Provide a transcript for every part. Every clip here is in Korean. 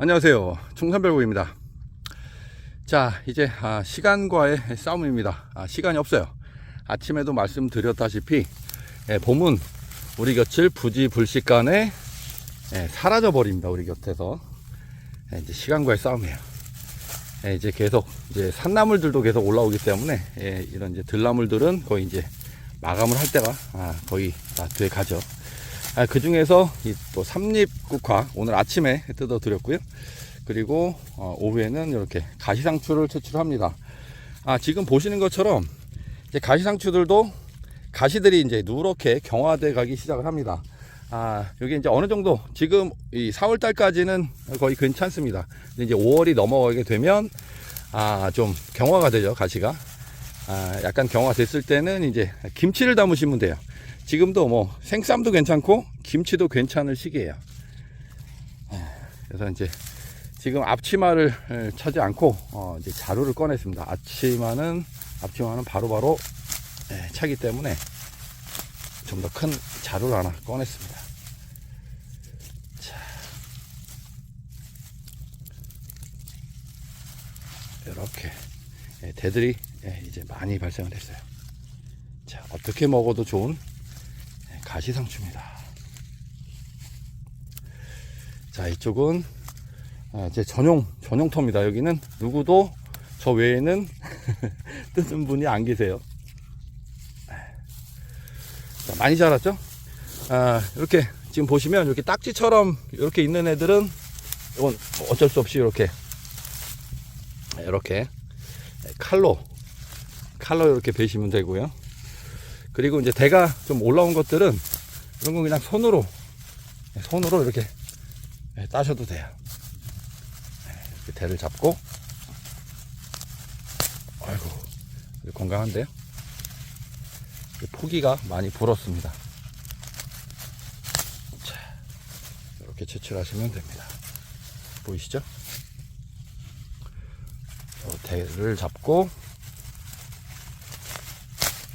안녕하세요. 충산별구입니다. 자, 이제 아, 시간과의 싸움입니다. 아, 시간이 없어요. 아침에도 말씀드렸다시피 예, 봄은 우리 곁을 부지불식간에 예, 사라져 버립니다. 우리 곁에서 예, 이제 시간과의 싸움이에요. 예, 이제 계속 이제 산나물들도 계속 올라오기 때문에 예, 이런 이제 들나물들은 거의 이제 마감을 할 때가 아, 거의 다 돼 가죠. 아, 그 중에서 이또 삼립국화 오늘 아침에 뜯어 드렸고요. 그리고 어, 오후에는 이렇게 가시상추를 채취합니다. 아, 지금 보시는 것처럼 이제 가시상추들도 가시들이 이제 누렇게 경화돼 가기 시작을 합니다. 아, 여기 이제 어느 정도 지금 이 4월 달까지는 거의 괜찮습니다. 이제 5월이 넘어가게 되면 아, 좀 경화가 되죠, 가시가. 아, 약간 경화 됐을 때는 이제 김치를 담으시면 돼요. 지금도 뭐 생쌈도 괜찮고 김치도 괜찮을 시기예요. 아, 그래서 이제 지금 앞치마를 에, 차지 않고 어, 이제 자루를 꺼냈습니다. 앞치마는 앞치마는 바로바로 에, 차기 때문에 좀 더 큰 자루를 하나 꺼냈습니다. 자, 이렇게 예, 대들이 예, 이제 많이 발생을 했어요. 자, 어떻게 먹어도 좋은 예, 가시상추입니다. 자, 이쪽은 아, 제 전용 전용터입니다. 여기는 누구도 저 외에는 뜯은 분이 안 계세요. 자, 많이 자랐죠? 아, 이렇게 지금 보시면 이렇게 딱지처럼 이렇게 있는 애들은 이건 어쩔 수 없이 이렇게 이렇게 칼로 칼로 이렇게 베시면 되고요. 그리고 이제 대가 좀 올라온 것들은 이런 거 그냥 손으로 손으로 이렇게 따셔도 돼요. 이렇게 대를 잡고 아이고 건강한데요? 포기가 많이 불었습니다. 자, 이렇게 채취하시면 됩니다. 보이시죠? 요 대를 잡고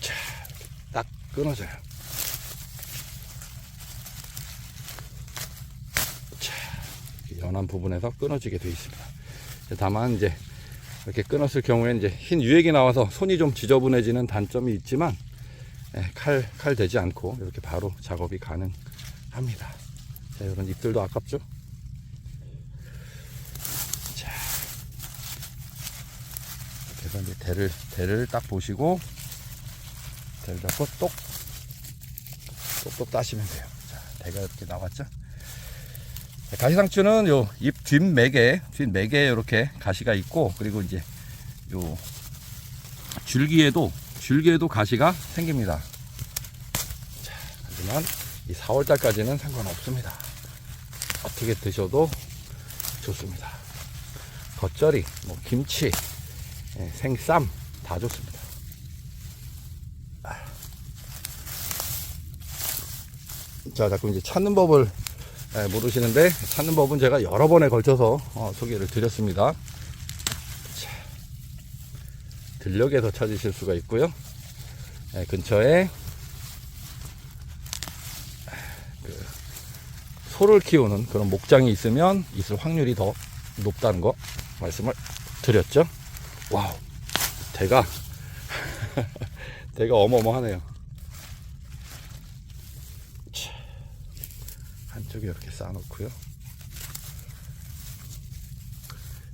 자, 이렇게 딱 끊어져요. 자, 연한 부분에서 끊어지게 되어 있습니다. 다만 이제 이렇게 끊었을 경우에는 이제 흰 유액이 나와서 손이 좀 지저분해지는 단점이 있지만 예, 칼, 칼 되지 않고 이렇게 바로 작업이 가능합니다. 자, 이런 잎들도 아깝죠? 자, 그래서 이제 대를, 대를 딱 보시고, 대를 잡고 똑, 똑똑 따시면 돼요. 자, 대가 이렇게 나왔죠? 자, 가시상추는 요 잎 뒷맥에, 뒷맥에 이렇게 가시가 있고, 그리고 이제 요 줄기에도 줄기에도 가시가 생깁니다. 자, 하지만 이 4월 달까지는 상관없습니다. 어떻게 드셔도 좋습니다. 겉절이, 뭐 김치, 예, 생쌈 다 좋습니다. 자, 자꾸 이제 찾는 법을 예, 모르시는데 찾는 법은 제가 여러 번에 걸쳐서 어, 소개를 드렸습니다. 들녘에서 찾으실 수가 있고요. 네, 근처에 그 소를 키우는 그런 목장이 있으면 있을 확률이 더 높다는 거 말씀을 드렸죠. 와우, 대가 대가 어마어마하네요. 한쪽에 이렇게 쌓아놓고요.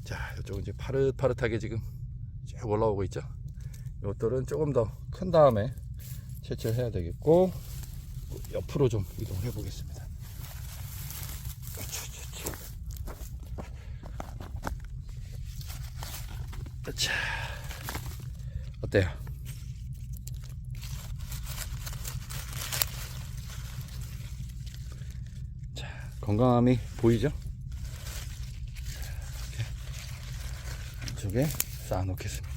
자, 이쪽은 이제 파릇파릇하게 지금 쭉 올라오고 있죠. 이것들은 조금 더 큰 다음에 채취를 해야 되겠고 옆으로 좀 이동해 보겠습니다. 자, 어때요? 자, 건강함이 보이죠? 이렇게 안쪽에 쌓아 놓겠습니다.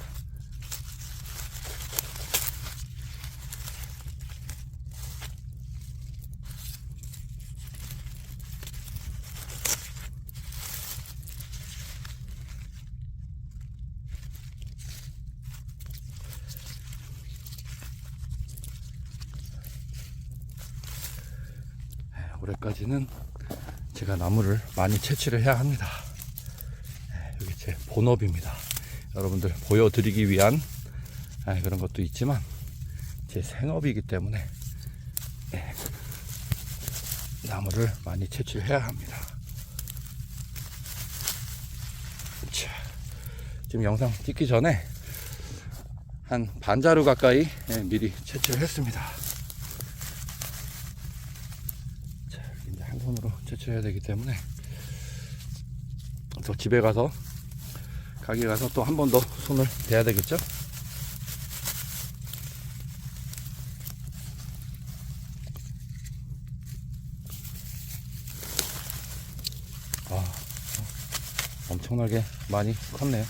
올해까지는 제가 나무를 많이 채취를 해야 합니다. 본업입니다. 여러분들 보여드리기 위한 아, 그런 것도 있지만 제 생업이기 때문에 예, 나무를 많이 채취해야 합니다. 자, 지금 영상 찍기 전에 한 반자루 가까이 예, 미리 채취를 했습니다. 자, 이제 한 손으로 채취해야 되기 때문에 또 집에 가서 가게 가서 또 한 번 더 손을 대야 되겠죠? 아, 엄청나게 많이 컸네요.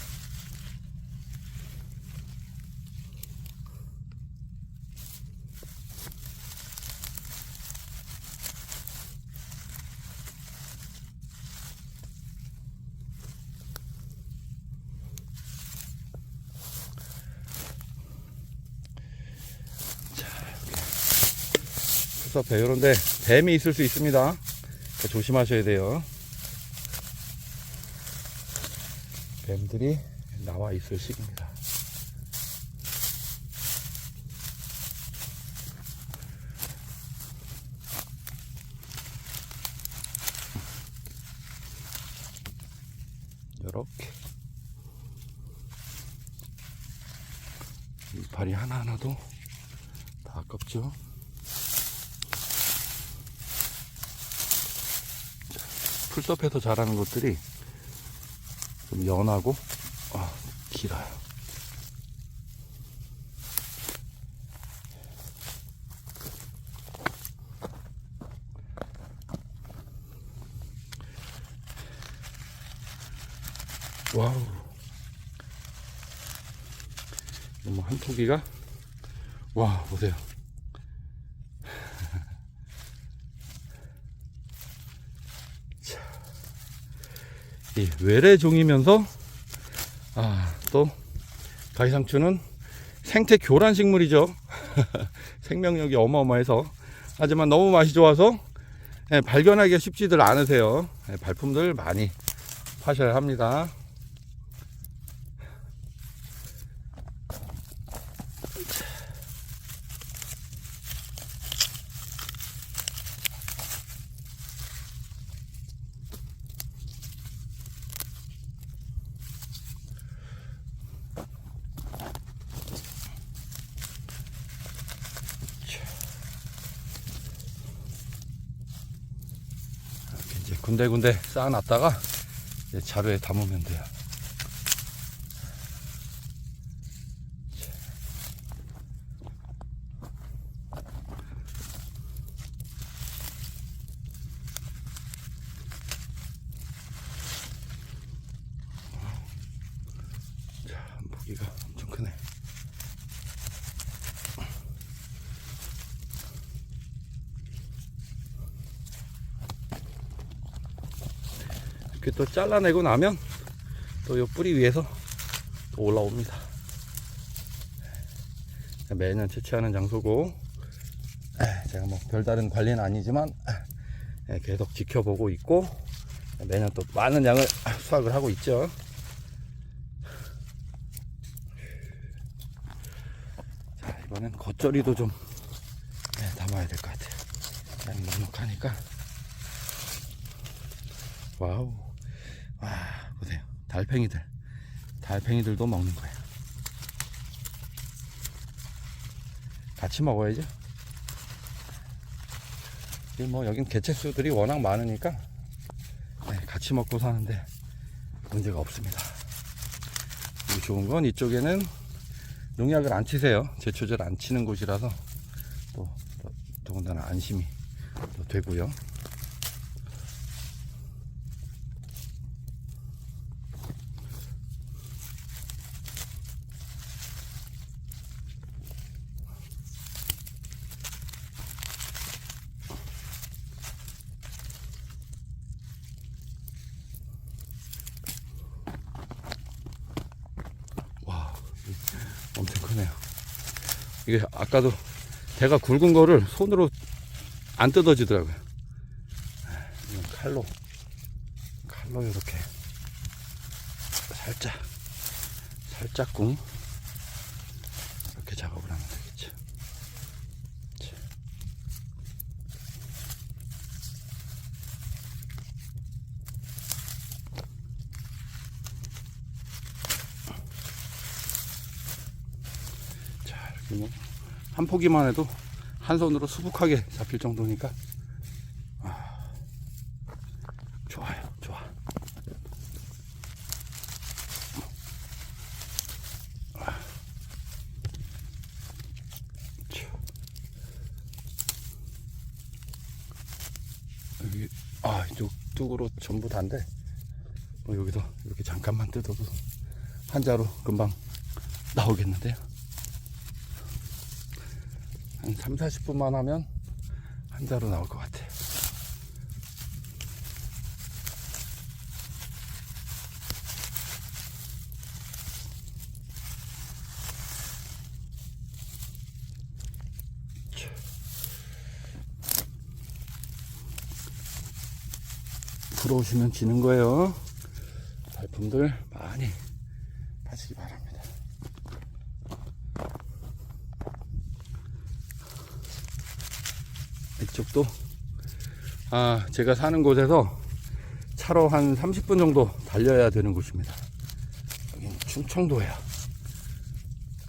풀숲에 이런데 뱀이 있을 수 있습니다. 조심하셔야 돼요. 뱀들이 나와 있을 시기입니다. 이렇게 이파리 하나하나도 다 아깝죠? 풀숲에서 자라는 것들이 좀 연하고 아, 길어요. 와우. 뭐한 토기가 와 보세요. 이 외래종이면서 아, 또 가시상추는 생태 교란 식물이죠. 생명력이 어마어마해서 하지만 너무 맛이 좋아서 예, 발견하기가 쉽지들 않으세요. 예, 발품들 많이 파셔야 합니다. 군데군데 쌓아놨다가 자루에 담으면 돼요. 자, 무기가 엄청 크네. 이렇게 또 잘라내고 나면 또요 뿌리 위에서 또 올라옵니다. 매년 채취하는 장소고 에, 제가 뭐 별다른 관리는 아니지만 에, 계속 지켜보고 있고 매년 또 많은 양을 수확을 하고 있죠. 자 이번엔 겉절이도 좀 에, 담아야 될 것 같아요. 양이 넉넉하니까 와우. 와, 보세요. 달팽이들. 달팽이들도 먹는 거예요. 같이 먹어야죠. 이 뭐, 여긴 개체수들이 워낙 많으니까, 네, 같이 먹고 사는데 문제가 없습니다. 좋은 건 이쪽에는 농약을 안 치세요. 제초제를 안 치는 곳이라서 또, 또 더군다나 안심이 또 되고요. 와, 엄청 크네요. 이게 아까도 대가 굵은 거를 손으로 안 뜯어지더라고요. 이건 칼로, 칼로 이렇게 살짝 살짝 꿍 이렇게 작업을 되겠죠. 자. 자, 이렇게 뭐, 한 포기만 해도 한 손으로 수북하게 잡힐 정도니까. 아, 좋아요, 좋아. 자. 여기, 아, 이쪽 뚝으로 전부 다인데, 뭐 여기도 이렇게 잠깐만 뜯어도 한 자루 금방 나오겠는데요. 한 3, 40분만 하면 한 자루 나올 것 같아요. 들어오시면 지는 거예요. 발품들 많이 파시기 바랍니다. 이쪽도 아 제가 사는 곳에서 차로 한 30분 정도 달려야 되는 곳입니다. 여기는 충청도예요.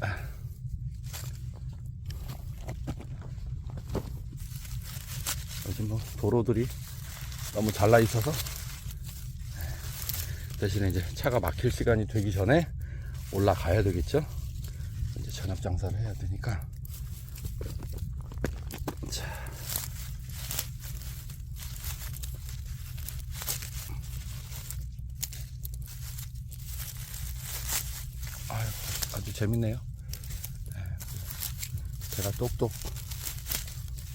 아. 요즘 뭐 도로들이 너무 잘나 있어서 대신에 이제 차가 막힐 시간이 되기 전에 올라가야 되겠죠. 이제 저녁 장사를 해야 되니까. 자. 아유, 아주 재밌네요. 네. 제가 똑똑,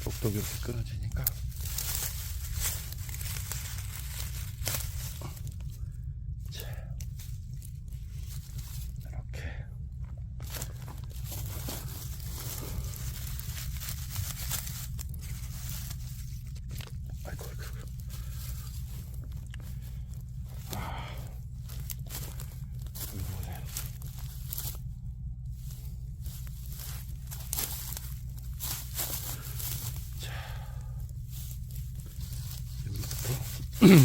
똑똑 이렇게 끊어지니까. 자. 이렇게. 아이고, 아이고, 아이고. 아. 여기 보세요. 자. 여기부터.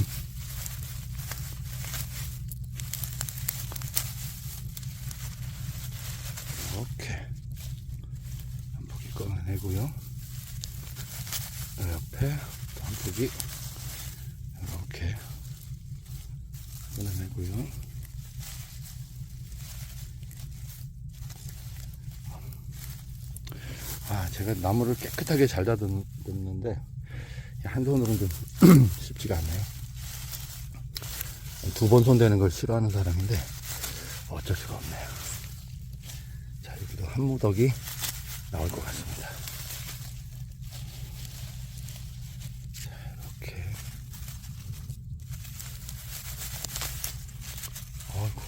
이렇게 한 포기 꺼내내고요. 옆에 또한 포기 이렇게 꺼내내고요. 아, 제가 나무를 깨끗하게 잘 다듬는데 한 손으로는 좀 쉽지가 않네요. 두 번 손 대는 걸 싫어하는 사람인데 어쩔 수가 없네요. 자, 여기도 한 무더기 나올 것 같습니다. 자, 이렇게. 어이구,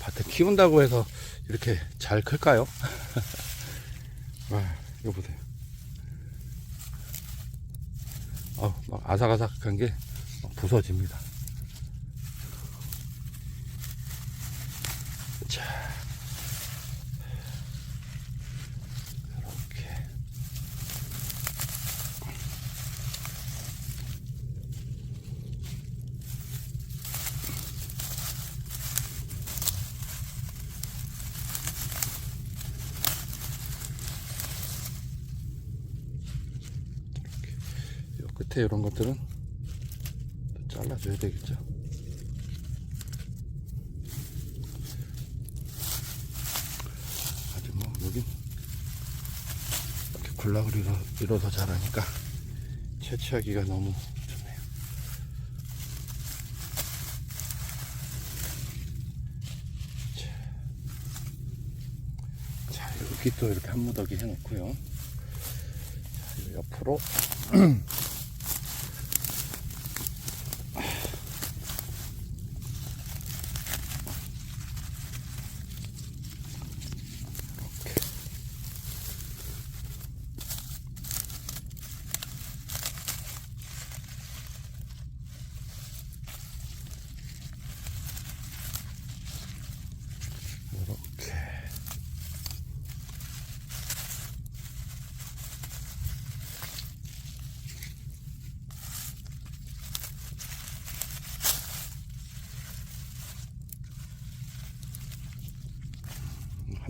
밭에 키운다고 해서 이렇게 잘 클까요? 와, 이거 보세요. 어, 막 아삭아삭한 게막 부서집니다. 끝에 이런 것들은 또 잘라줘야 되겠죠. 아주 뭐 여긴 이렇게 이뤄, 이뤄서 자라니까 채취하기가 너무 좋네요. 자, 자 여기 또 이렇게 한 무더기 해놓고요. 자, 이 옆으로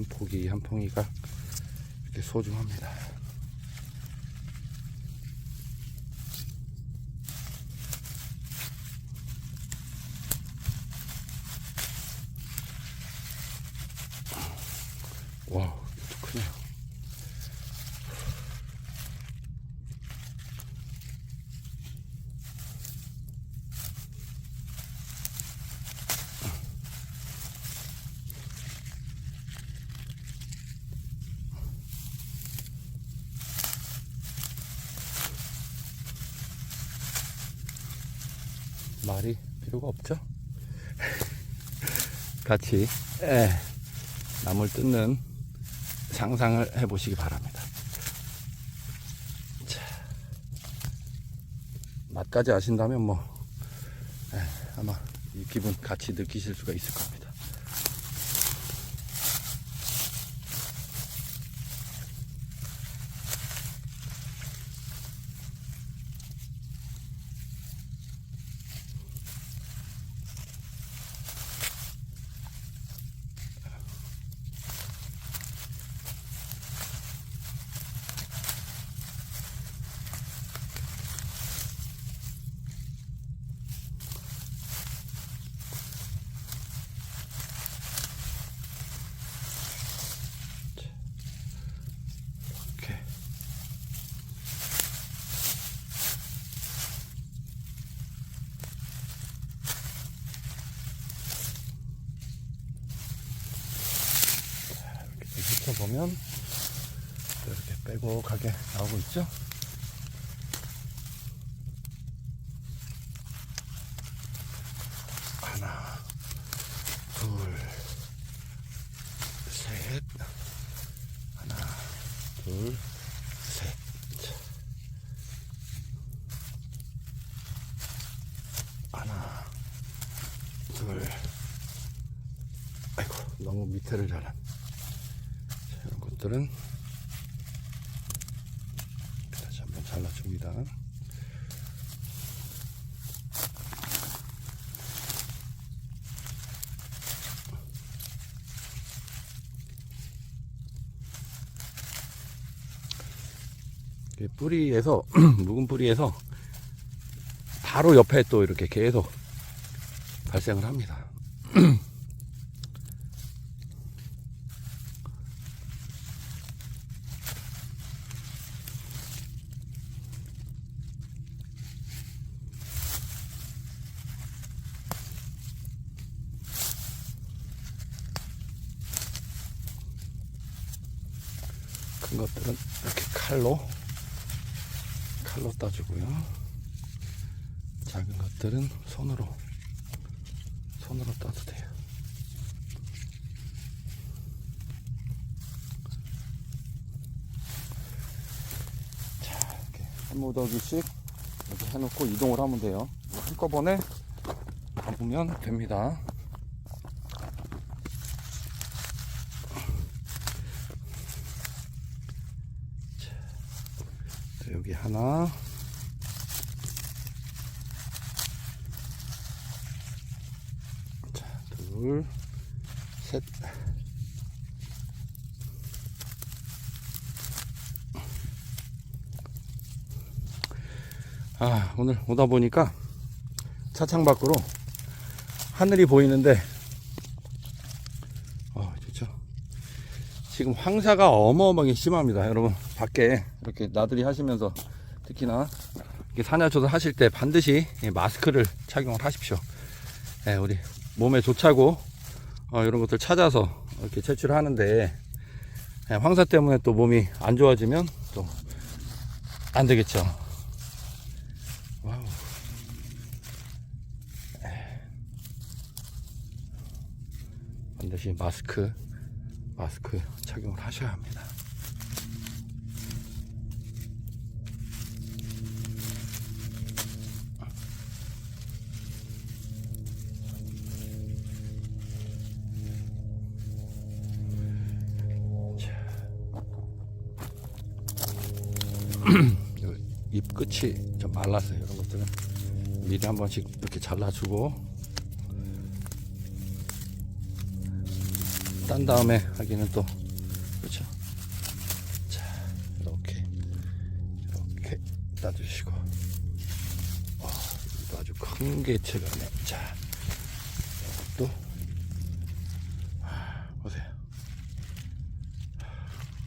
이렇게 고기 한 퐁이가 이렇게 소중합니다. 와, 이것도 크네요. 말이 필요가 없죠? 같이 예, 나물 뜯는 상상을 해보시기 바랍니다. 자, 맛까지 아신다면 뭐 예, 아마 이 기분 같이 느끼실 수가 있을 겁니다. 이렇게 또 이렇게 빼곡하게 나오고 있죠? 하나, 둘, 셋, 하나, 둘, 셋. 하나, 둘. 아이고, 너무 밑에를 잘한. 자, 이런 것들은 다시 한번 잘라줍니다. 이렇게 뿌리에서 묵은 뿌리에서 바로 옆에 또 이렇게 계속 발생을 합니다. 큰 것들은 이렇게 칼로 따주고요. 작은 것들은 손으로 손으로 따도 돼요. 자, 이렇게 한 무더기씩 이렇게 해놓고 이동을 하면 돼요. 한꺼번에 담으면 됩니다. 자, 여기 하나. 자, 둘, 셋. 아, 오늘 오다 보니까 차창 밖으로 하늘이 보이는데, 어, 좋죠. 지금 황사가 어마어마하게 심합니다. 여러분, 밖에 이렇게 나들이 하시면서 특히나 산야조사 하실 때 반드시 이 마스크를 착용을 하십시오. 예, 우리 몸에 좋자고 어, 이런 것들 찾아서 이렇게 채취를 하는데 예, 황사 때문에 또 몸이 안 좋아지면 또 안 되겠죠. 와우. 예. 반드시 마스크 마스크 착용을 하셔야 합니다. 잎 끝이 좀 말라서 이런 것들은 미리 한 번씩 이렇게 잘라주고 딴 다음에 하기는 또 그렇죠. 자 이렇게 이렇게 따주시고 어, 이거 아주 큰 개체가네. 자 또. 아, 보세요.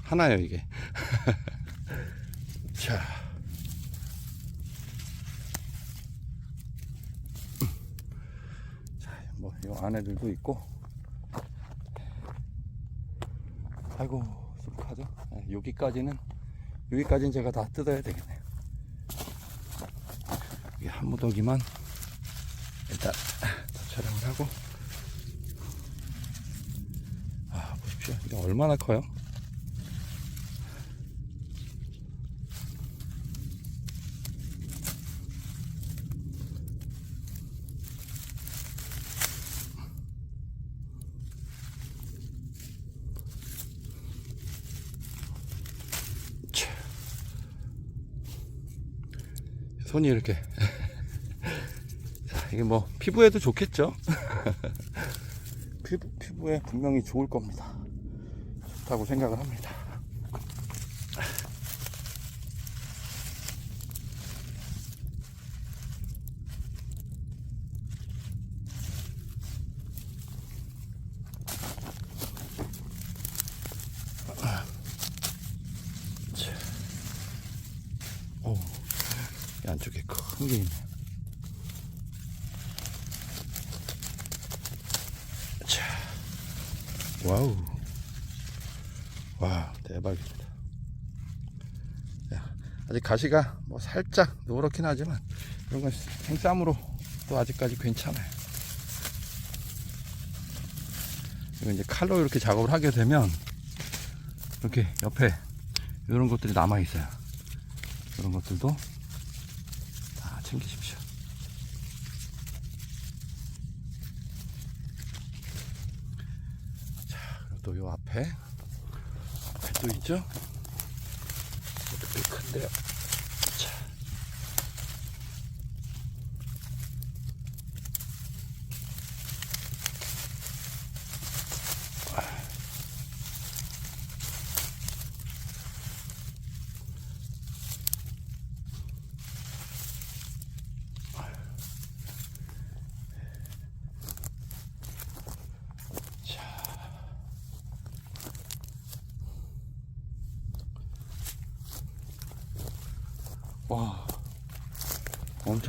하나요 이게. 자 자, 뭐, 이 안에들도 있고. 아이고, 쑥하죠? 네, 여기까지는, 여기까지는 제가 다 뜯어야 되겠네요. 이게 한 무더기만 일단 다 촬영을 하고. 아, 보십시오. 이게 얼마나 커요? 손이 이렇게. 자, 이게 뭐 피부에도 좋겠죠? 피부, 피부에 분명히 좋을 겁니다. 좋다고 생각을 합니다 자. 오, 이 안쪽에 큰 게 있네. 자, 와우, 와 대박입니다. 야, 아직 가시가 뭐 살짝 노랗긴 하지만 이런 건 생쌈으로 또 아직까지 괜찮아요. 이거 이제 칼로 이렇게 작업을 하게 되면 이렇게 옆에 이런 것들이 남아 있어요. 이런 것들도 다 챙기십시오. 자, 그리고 또 요 앞에 앞에 또 있죠? 꽤 큰데요.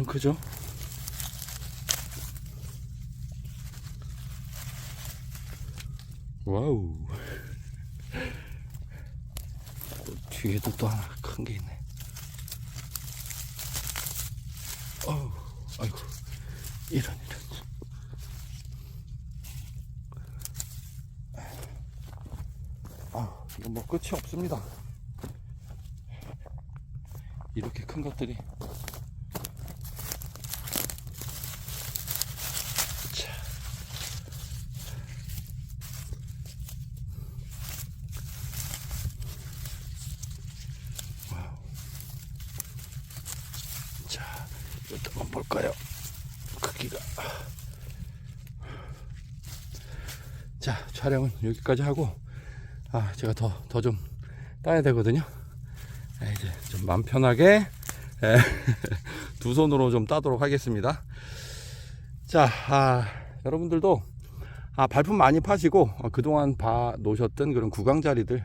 크죠? 와우. 또 뒤에도 또 하나 큰 게 있네. 어우, 아이고, 이런, 이런. 아, 이건 뭐 끝이 없습니다. 이렇게 큰 것들이 자. 와우. 자, 이것도 한번 볼까요? 크기가. 자, 촬영은 여기까지 하고, 아, 제가 더, 더 좀 따야 되거든요. 네, 이제 좀 마음 편하게 예, 두 손으로 좀 따도록 하겠습니다. 자, 아, 여러분들도 아, 발품 많이 파시고 어, 그동안 봐 놓으셨던 그런 구강 자리들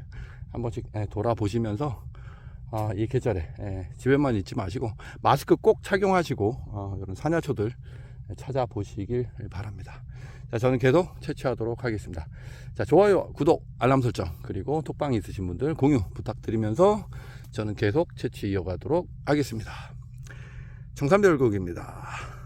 한 번씩 예, 돌아보시면서 아, 이 계절에 예, 집에만 있지 마시고 마스크 꼭 착용하시고 어, 이런 사냐초들 찾아보시길 바랍니다. 자, 저는 계속 채취하도록 하겠습니다. 자, 좋아요, 구독, 알람 설정, 그리고 톡방 있으신 분들 공유 부탁드리면서 저는 계속 채취 이어가도록 하겠습니다. 정삼별국입니다.